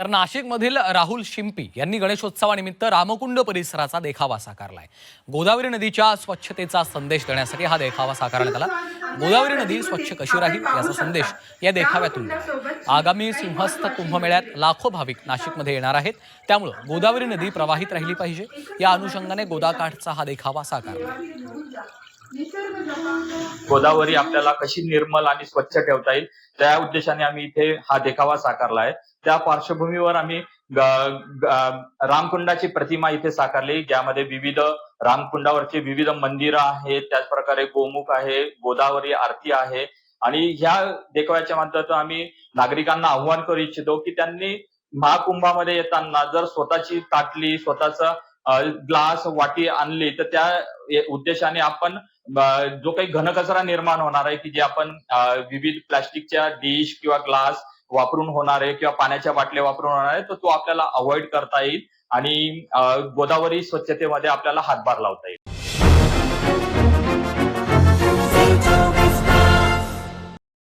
तर नाशिकमधील राहुल शिंपी यांनी गणेशोत्सवानिमित्त रामकुंड परिसराचा देखावा साकारलाय. गोदावरी नदीच्या स्वच्छतेचा संदेश देण्यासाठी हा देखावा साकारण्यात आला. गोदावरी नदी स्वच्छ कशी राहील याचा संदेश या देखाव्यातून आगामी सिंहस्थ कुंभमेळ्यात लाखो भाविक नाशिकमध्ये येणार आहेत. त्यामुळं गोदावरी नदी प्रवाहित राहिली पाहिजे. या अनुषंगाने गोदाकाठचा हा देखावा साकारला. गोदावरी आपल्याला कशी निर्मल आणि स्वच्छ ठेवता येईल त्या उद्देशाने आम्ही इथे हा देखावा साकारला आहे. त्या पार्श्वभूमीवर आम्ही रामकुंडाची प्रतिमा इथे साकारली ज्यामध्ये विविध रामकुंडावरचे विविध मंदिरं आहेत त्याचप्रकारे गोमुख आहे गोदावरी आरती आहे. आणि ह्या देखाव्याच्या माध्यमातून आम्ही नागरिकांना आव्हान करू इच्छितो की त्यांनी महाकुंभामध्ये येताना जर स्वतःची ताटली स्वतःचा ग्लास वाटी आणली तर त्या उद्देशाने आपण जो काही घनकचरा निर्माण होणार आहे की जे आपण विविध प्लास्टिकच्या डिश किंवा ग्लास वापरून होणार आहे किंवा पाण्याच्या बाटल्या वापरून होणार आहे तर तो आपल्याला अवॉइड करता येईल आणि गोदावरी स्वच्छतेमध्ये आपल्याला हातभार लावता येईल.